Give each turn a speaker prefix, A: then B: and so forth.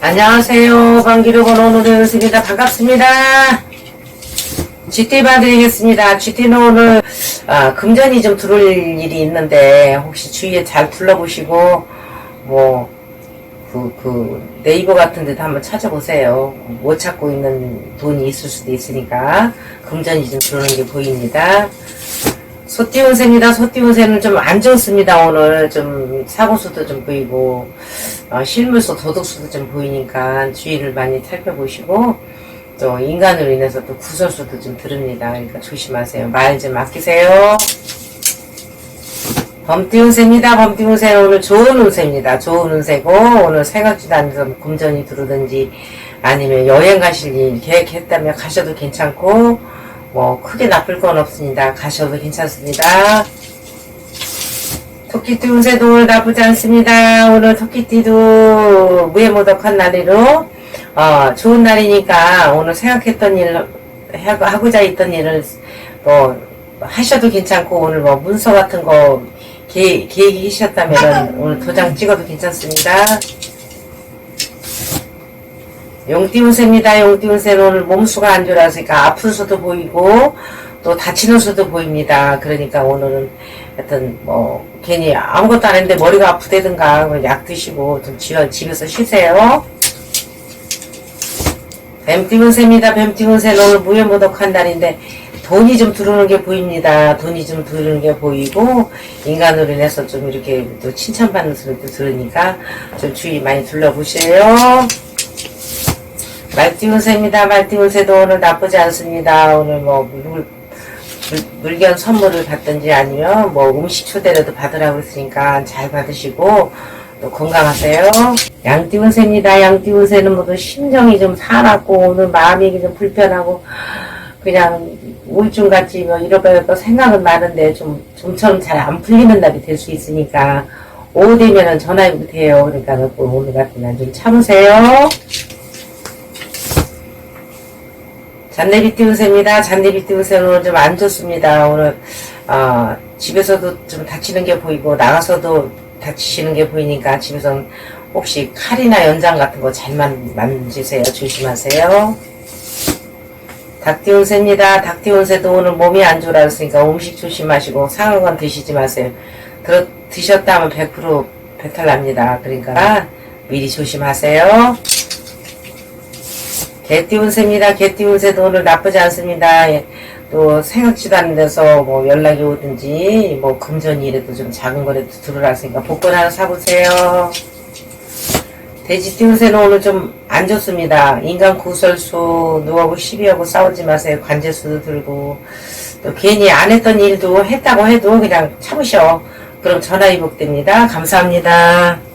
A: 안녕하세요. 방기로건 오늘의 연습입니다. 반갑습니다. GT 봐드리겠습니다. GT는 오늘 아, 금전이 좀 들어올 일이 있는데 혹시 주위에 잘 둘러보시고 뭐 그, 그 네이버 같은 데도 한번 찾아보세요. 못 찾고 있는 돈이 있을 수도 있으니까 금전이 좀 들어오는 게 보입니다. 소띠운세입니다. 소띠운세는 좀 안 좋습니다. 오늘 좀 사고수도 좀 보이고 어, 실물수 도덕수도 좀 보이니까 주의를 많이 살펴보시고 또 인간으로 인해서 또 구설수도 좀 들읍니다. 그러니까 조심하세요. 말 좀 아끼세요. 범띠 운세입니다. 범띠 운세는 오늘 좋은 운세입니다. 좋은 운세고 오늘 생각지도 금전이 들어오든지 아니면 여행 가실 일 계획했다면 가셔도 괜찮고 뭐 크게 나쁠 건 없습니다. 가셔도 괜찮습니다. 토끼띠 운세도 오늘 나쁘지 않습니다. 오늘 토끼띠도 무해모덕한 날이로 어, 좋은 날이니까 오늘 생각했던 일 하고- 하고자 했던 일을 뭐 하셔도 괜찮고 오늘 뭐 문서 같은 거 계, 계획이 있으셨다면 오늘 도장 찍어도 괜찮습니다. 용띠운세입니다. 용띠운세는 오늘 몸수가 안 좋아서니까 아픈 수도 보이고 또 다치는 수도 보입니다. 그러니까 오늘은 하여튼 뭐 괜히 아무것도 안 했는데 머리가 아프다든가 뭐약 드시고 좀 지- 집에서 쉬세요. 뱀띠운세입니다. 뱀띠운세는 오늘 무예무덕한 날인데 돈이 좀 들어오는 게 보입니다. 돈이 좀 들어오는 게 보이고 인간으로 인해서 좀 이렇게 또 칭찬받는 소리도 들으니까 좀 주의 많이 둘러보세요. 말띠운세입니다. 말띠운세도 오늘 나쁘지 않습니다. 오늘 뭐 물, 물, 물 견 선물을 받든지 아니면 뭐 음식 초대라도 받으라고 했으니까 잘 받으시고 또 건강하세요. 양띠운세입니다. 양띠운세는 모두 심정이 좀 사납고 오늘 마음이 좀 불편하고 그냥 우울증 같이 뭐 이러저러 생각은 많은데 좀 좀처럼 잘 안 풀리는 날이 될 수 있으니까 오후 되면은 전화해도 돼요. 그러니까 뭐 오늘 같은 날 좀 참으세요. 잔내비 띄우세입니다. 잔내비 띄우세는 오늘 좀 안 좋습니다. 오늘 어, 집에서도 좀 다치는 게 보이고 나가서도 다치시는 게 보이니까 집에서는 혹시 칼이나 연장 같은 거 잘 만지세요. 조심하세요. 닭띠운세입니다. 닭띠운세도 오늘 몸이 안 좋으라 했으니까 음식 조심하시고 상한 건 드시지 마세요. 드, 드셨다 하면 100% 배탈 납니다. 그러니까 미리 조심하세요. 개띠운세입니다. 개띠운세도 오늘 나쁘지 않습니다. 예, 또 생각지도 않은 데서 뭐 연락이 오든지 뭐 금전이라도 좀 작은 거라도 들어놨으니까 복권 하나 사보세요. 돼지띠운세는 오늘 좀 안 좋습니다. 인간 구설수 누구하고 시비하고 싸우지 마세요. 관제수도 들고 또 괜히 안 했던 일도 했다고 해도 그냥 참으셔. 그럼 전화 위복됩니다. 감사합니다.